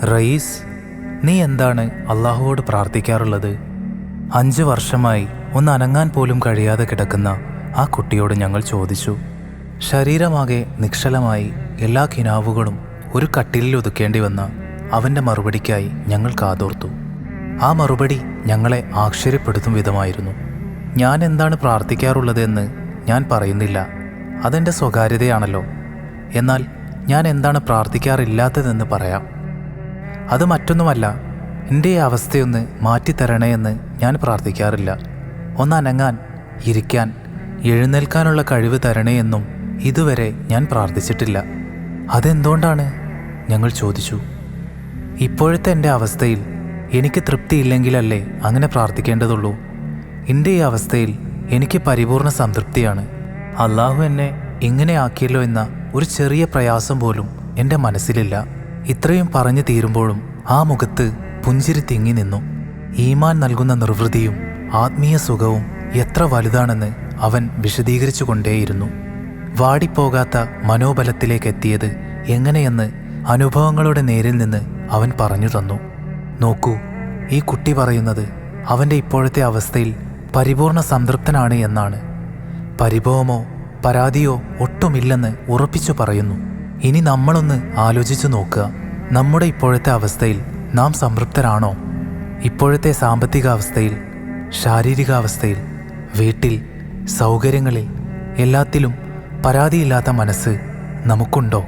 റയീസ് നീ എന്താണ് അള്ളാഹുവോട് പ്രാർത്ഥിക്കാറുള്ളത്? അഞ്ച് വർഷമായി ഒന്ന് അനങ്ങാൻ പോലും കഴിയാതെ കിടക്കുന്ന ആ കുട്ടിയോട് ഞങ്ങൾ ചോദിച്ചു. ശരീരമാകെ നിക്ഷലമായി എല്ലാ കിനാവുകളും ഒരു കട്ടിലിൽ ഒതുക്കേണ്ടി വന്ന അവന്റെ മറുപടിക്കായി ഞങ്ങൾ കാതോർത്തു. ആ മറുപടി ഞങ്ങളെ ആശ്ചര്യപ്പെടുത്തും വിധമായിരുന്നു. ഞാൻ എന്താണ് പ്രാർത്ഥിക്കാറുള്ളതെന്ന് ഞാൻ പറയുന്നില്ല. അതെന്റെ സ്വകാര്യതയാണല്ലോ. എന്നാൽ ഞാൻ എന്താണ് പ്രാർത്ഥിക്കാറില്ലാത്തതെന്ന് പറയാം. അത് മറ്റൊന്നുമല്ല എന്റെ ഈ അവസ്ഥയൊന്ന് മാറ്റിത്തരണേ എന്ന് ഞാൻ പ്രാർത്ഥിക്കാറില്ല. ഒന്ന് അനങ്ങാൻ ഇരിക്കാൻ എഴുന്നേൽക്കാനുള്ള കഴിവ് തരണേ എന്നും ഇതുവരെ ഞാൻ പ്രാർത്ഥിച്ചിട്ടില്ല. അതെന്തുകൊണ്ടാണ്? ഞങ്ങൾ ചോദിച്ചു. ഇപ്പോഴത്തെ എന്റെ അവസ്ഥയിൽ എനിക്ക് തൃപ്തിയില്ലെങ്കിലല്ലേ അങ്ങനെ പ്രാർത്ഥിക്കേണ്ടതുള്ളൂ? എന്റെ ഈ അവസ്ഥയിൽ എനിക്ക് പരിപൂർണ സംതൃപ്തിയാണ്. അള്ളാഹു എന്നെ ഇങ്ങനെ ആക്കിയല്ലോ എന്ന ഒരു ചെറിയ പ്രയാസം പോലും എന്റെ മനസ്സിലില്ല. ഇത്രയും പറഞ്ഞു തീരുമ്പോഴും ആ മുഖത്ത് പുഞ്ചിരി തിങ്ങി നിന്നു. ഈമാൻ നൽകുന്ന നിർവൃതിയും ആത്മീയ സുഖവും എത്ര വലുതാണെന്ന് അവൻ വിശദീകരിച്ചു കൊണ്ടേയിരുന്നു വാടിപ്പോകാത്ത മനോബലത്തിലേക്ക് എത്തിയത് എങ്ങനെയെന്ന് അനുഭവങ്ങളുടെ നേരിൽ നിന്ന് അവൻ പറഞ്ഞു തന്നു. നോക്കൂ ഈ കുട്ടി പറയുന്നത് അവന്റെ ഇപ്പോഴത്തെ അവസ്ഥയിൽ പരിപൂർണ സംതൃപ്തനാണ് എന്നാണ്. പരിഭവമോ പരാതിയോ ഒട്ടുമില്ലെന്ന് ഉറപ്പിച്ചു പറയുന്നു. ഇനി നമ്മളൊന്ന് ആലോചിച്ചു നോക്കുക. നമ്മുടെ ഇപ്പോഴത്തെ അവസ്ഥയിൽ നാം സംതൃപ്തരാണോ? ഇപ്പോഴത്തെ സാമ്പത്തികാവസ്ഥയിൽ ശാരീരികാവസ്ഥയിൽ വീട്ടിൽ സൗകര്യങ്ങളിൽ എല്ലാത്തിലും പരാതിയില്ലാത്ത മനസ്സ് നമുക്കുണ്ടോ?